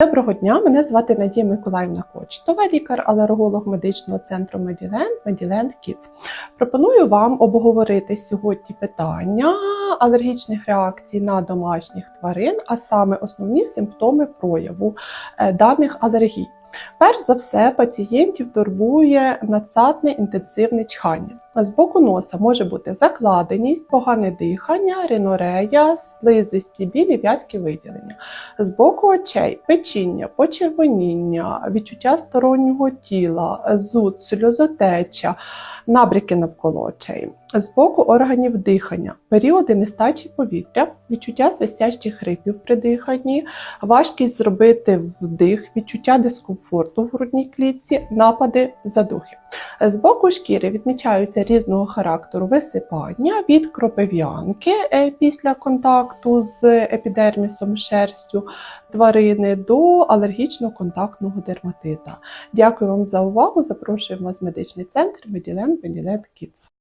Доброго дня, мене звати Надія Миколаївна Кочтова, лікар-алерголог медичного центру Меділенд Меділенд Кіц. Пропоную вам обговорити сьогодні питання алергічних реакцій на домашніх тварин, а саме основні симптоми прояву е, даних алергій. Перш за все, пацієнтів турбує надсадне інтенсивне чхання. З боку носа може бути закладеність, погане дихання, ринорея, слизисті білі в'язкі виділення. З боку очей печіння, почервоніння, відчуття стороннього тіла, зуд, сльозотеча, набряки навколо очей. З боку органів дихання, періоди нестачі повітря, відчуття свистячих хрипів при диханні, важкість зробити вдих, відчуття дискомфорту в грудній клітці, напади, задухи. З боку шкіри відмічаються різного характеру висипання від кропив'янки е, після контакту з епідермісом шерстю тварини до алергічного контактного дерматита. Дякую вам за увагу. Запрошуємо вас в медичний центр Меділенд Меділенд Kids.